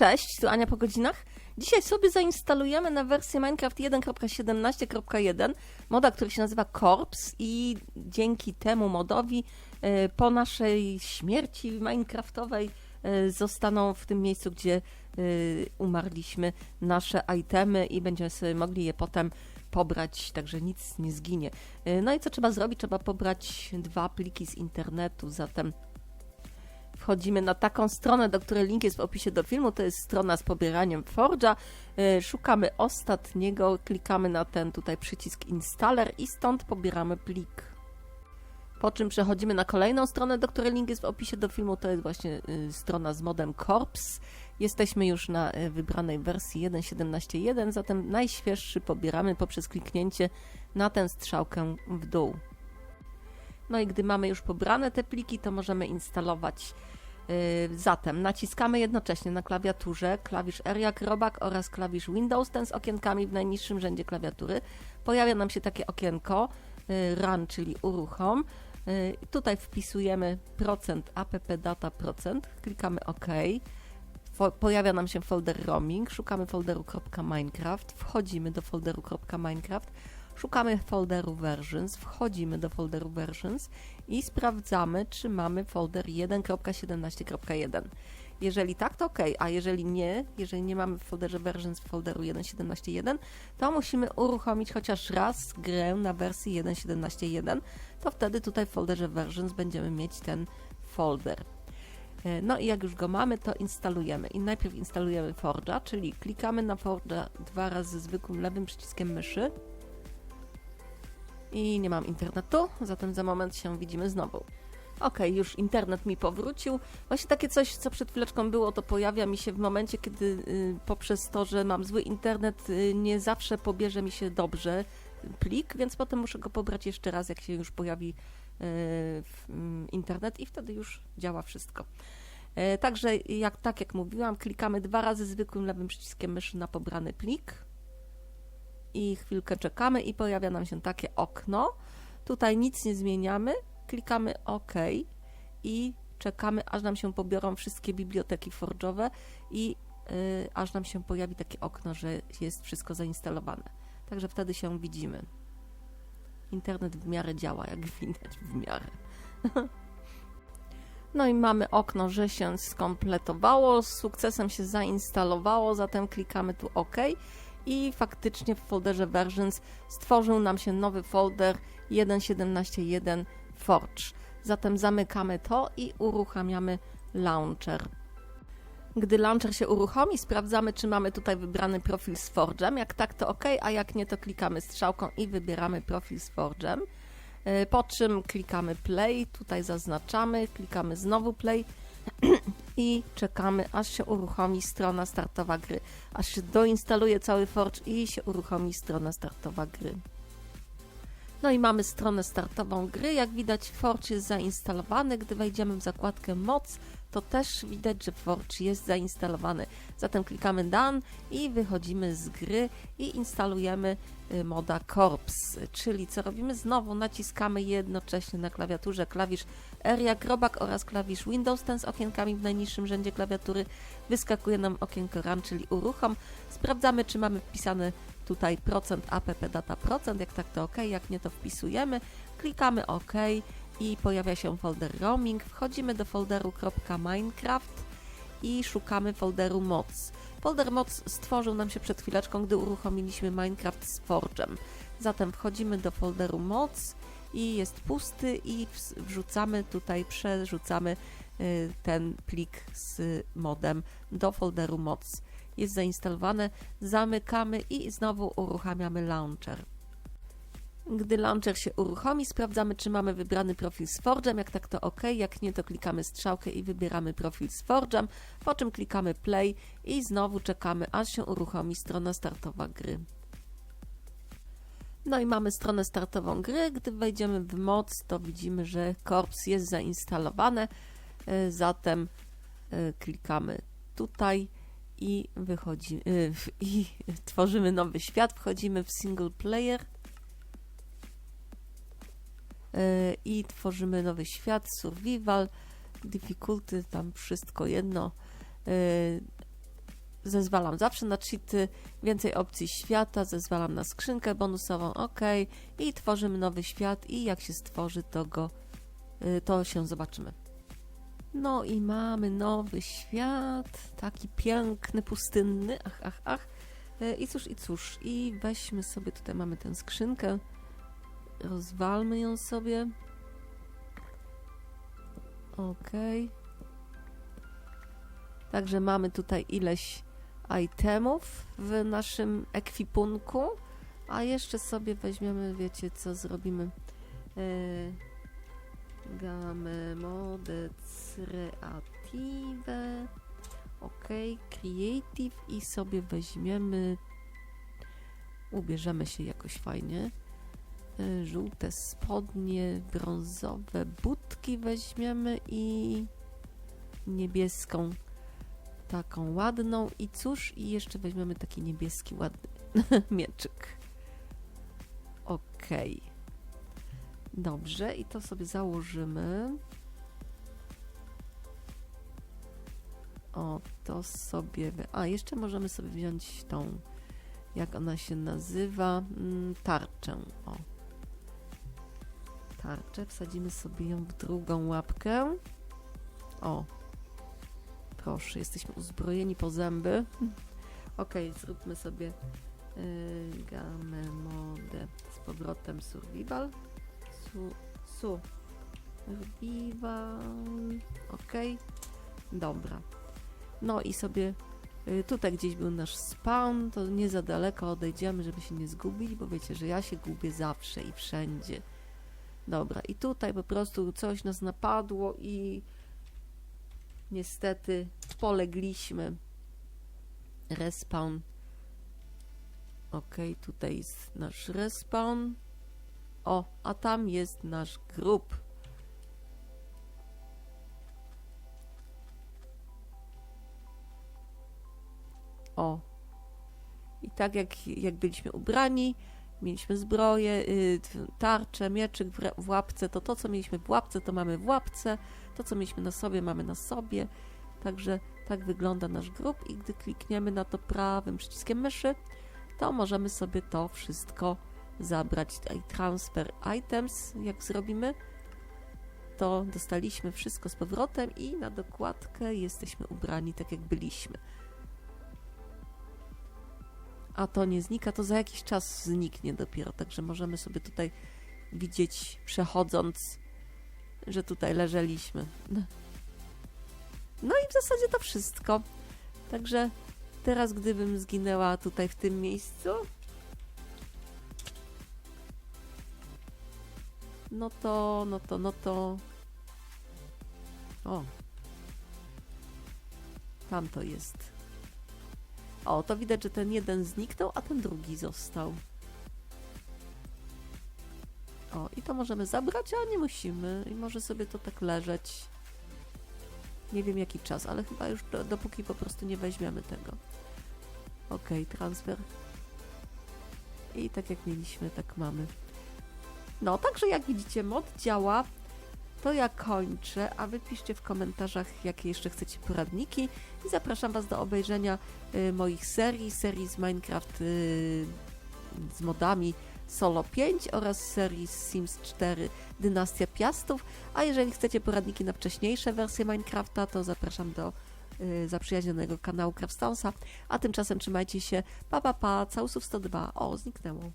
Cześć, tu Ania po godzinach. Dzisiaj sobie zainstalujemy na wersję Minecraft 1.17.1 moda, który się nazywa Corps i dzięki temu modowi e, po naszej śmierci minecraftowej e, zostaną w tym miejscu, gdzie e, umarliśmy nasze itemy i będziemy sobie mogli je potem pobrać, także nic nie zginie. No i co trzeba zrobić? Trzeba pobrać dwa pliki z internetu, zatem wchodzimy na taką stronę, do której link jest w opisie do filmu. To jest strona z pobieraniem Forge'a. E, Szukamy ostatniego, klikamy na ten tutaj przycisk Installer i stąd pobieramy plik. Po czym przechodzimy na kolejną stronę, do której link jest w opisie do filmu. To jest właśnie y, strona z modem Corps. Jesteśmy już na y, wybranej wersji 1.17.1, zatem najświeższy pobieramy poprzez kliknięcie na tę strzałkę w dół. No i gdy mamy już pobrane te pliki, to możemy instalować. Yy, Zatem naciskamy jednocześnie na klawiaturze klawisz R jak robak oraz klawisz Windows, ten z okienkami w najniższym rzędzie klawiatury. Pojawia nam się takie okienko yy, Run, czyli uruchom. Yy, Tutaj wpisujemy procent app data procent, klikamy OK. Pojawia nam się folder roaming, szukamy folderu .minecraft, wchodzimy do folderu .minecraft, Szukamy folderu versions, wchodzimy do folderu versions i sprawdzamy, czy mamy folder 1.17.1. Jeżeli tak, to OK, a jeżeli nie, jeżeli nie mamy w folderze versions folderu 1.17.1, to musimy uruchomić chociaż raz grę na wersji 1.17.1, to wtedy tutaj w folderze versions będziemy mieć ten folder. E, No i jak już go mamy, to instalujemy. I najpierw instalujemy Forge'a, czyli klikamy na Forge'a dwa razy zwykłym lewym przyciskiem myszy i nie mam internetu, zatem za moment się widzimy znowu. Ok, już internet mi powrócił. Właśnie takie coś, co przed chwileczką było, to pojawia mi się w momencie, kiedy y, poprzez to, że mam zły internet, y, nie zawsze pobierze mi się dobrze plik, więc potem muszę go pobrać jeszcze raz, jak się już pojawi y, mm, internet i wtedy już działa wszystko. E, Także jak, tak jak mówiłam, klikamy dwa razy zwykłym lewym przyciskiem myszy na pobrany plik i chwilkę czekamy i pojawia nam się takie okno. Tutaj nic nie zmieniamy, klikamy OK i czekamy, aż nam się pobiorą wszystkie biblioteki forge'owe i y, aż nam się pojawi takie okno, że jest wszystko zainstalowane. Także wtedy się widzimy. Internet w miarę działa, jak widać, w miarę. No i mamy okno, że się skompletowało, z sukcesem się zainstalowało, zatem klikamy tu OK i faktycznie w folderze versions stworzył nam się nowy folder 1.17.1 Forge. Zatem zamykamy to i uruchamiamy launcher. Gdy launcher się uruchomi, sprawdzamy, czy mamy tutaj wybrany profil z Forge'em. Jak tak, to OK, a jak nie, to klikamy strzałką i wybieramy profil z Forge'em. E, Po czym klikamy play, tutaj zaznaczamy, klikamy znowu play i czekamy, aż się uruchomi strona startowa gry, aż się doinstaluje cały Forge i się uruchomi strona startowa gry. No i mamy stronę startową gry. Jak widać, Forge jest zainstalowany. Gdy wejdziemy w zakładkę moc, to też widać, że Forge jest zainstalowany. Zatem klikamy Done i wychodzimy z gry i instalujemy y, moda Corps. Czyli co robimy? Znowu naciskamy jednocześnie na klawiaturze klawisz R jak robak oraz klawisz Windows, ten z okienkami w najniższym rzędzie klawiatury. Wyskakuje nam okienko Run, czyli uruchom. Sprawdzamy, czy mamy wpisane tutaj procent app data procent, jak tak to OK, jak nie to wpisujemy, klikamy OK i pojawia się folder roaming, wchodzimy do folderu .minecraft i szukamy folderu moc. Folder moc stworzył nam się przed chwileczką, gdy uruchomiliśmy Minecraft z Forge'em. Zatem wchodzimy do folderu moc i jest pusty i wrzucamy tutaj, przerzucamy y, ten plik z modem do folderu moc. Jest zainstalowane, zamykamy i znowu uruchamiamy launcher. Gdy launcher się uruchomi, sprawdzamy, czy mamy wybrany profil z Forge'em. Jak tak, to OK. Jak nie, to klikamy strzałkę i wybieramy profil z Forge'em, po czym klikamy play i znowu czekamy, aż się uruchomi strona startowa gry. No i mamy stronę startową gry. Gdy wejdziemy w moc, to widzimy, że Corps jest zainstalowane. E, Zatem e, klikamy tutaj i w- i tworzymy nowy świat, wchodzimy w single player i tworzymy nowy świat, survival, difficulty, tam wszystko jedno. y, zezwalam zawsze na cheaty, więcej opcji świata, zezwalam na skrzynkę bonusową, ok, i tworzymy nowy świat i jak się stworzy, to go, y, to się zobaczymy. No i mamy nowy świat, taki piękny, pustynny, ach, ach, ach. Y, I cóż, i cóż, i weźmy sobie, tutaj mamy tę skrzynkę, rozwalmy ją sobie. Okej. Także mamy tutaj ileś itemów w naszym ekwipunku, a jeszcze sobie weźmiemy, wiecie co zrobimy? Yy, game mode creative ok, creative i sobie weźmiemy ubierzemy się jakoś fajnie żółte spodnie, brązowe budki weźmiemy i niebieską taką ładną i cóż, i jeszcze weźmiemy taki niebieski ładny mieczyk. Okej. Dobrze, i to sobie założymy. O, to sobie... A, jeszcze możemy sobie wziąć tą, jak ona się nazywa, mm, tarczę. O. Tarczę, wsadzimy sobie ją w drugą łapkę. O, Proszę, jesteśmy uzbrojeni po zęby. Ok, zróbmy sobie yy, gamę mode z powrotem survival. Su, su. Survival. Ok. Dobra. No i sobie yy, tutaj gdzieś był nasz spawn, to nie za daleko odejdziemy, żeby się nie zgubić, bo wiecie, że ja się gubię zawsze i wszędzie. Dobra, i tutaj po prostu coś nas napadło i niestety polegliśmy. Respawn. Ok, tutaj jest nasz respawn. O, a tam jest nasz grób. O. I tak jak, jak byliśmy ubrani, mieliśmy zbroję, y, tarczę, mieczyk w, łapce, to to, co mieliśmy w łapce, to mamy w łapce. To, co mieliśmy na sobie, mamy na sobie. Także tak wygląda nasz grób i gdy klikniemy na to prawym przyciskiem myszy, to możemy sobie to wszystko zabrać. Tutaj transfer items, jak zrobimy, to dostaliśmy wszystko z powrotem i na dokładkę jesteśmy ubrani tak, jak byliśmy. A to nie znika, to za jakiś czas zniknie dopiero, także możemy sobie tutaj widzieć przechodząc że tutaj leżeliśmy. No i w zasadzie to wszystko. Także teraz, gdybym zginęła tutaj w tym miejscu, no to, no to, no to. O. Tam to jest. O, to widać, że ten jeden zniknął, a ten drugi został. O, i to możemy zabrać, a nie musimy. I może sobie to tak leżeć. Nie wiem jaki czas, ale chyba już do, dopóki po prostu nie weźmiemy tego. Ok, transfer. I tak jak mieliśmy, tak mamy. No, także jak widzicie, mod działa. To ja kończę, a wy piszcie w komentarzach, jakie jeszcze chcecie poradniki. I zapraszam Was do obejrzenia y, moich serii, serii z Minecraft y, z modami Solo 5 oraz serii Sims 4 Dynastia Piastów. A jeżeli chcecie poradniki na wcześniejsze wersje Minecrafta, to zapraszam do y, zaprzyjaźnionego kanału Craftstonesa. A tymczasem trzymajcie się. Pa, pa, pa. Całusów 102. O, zniknęło.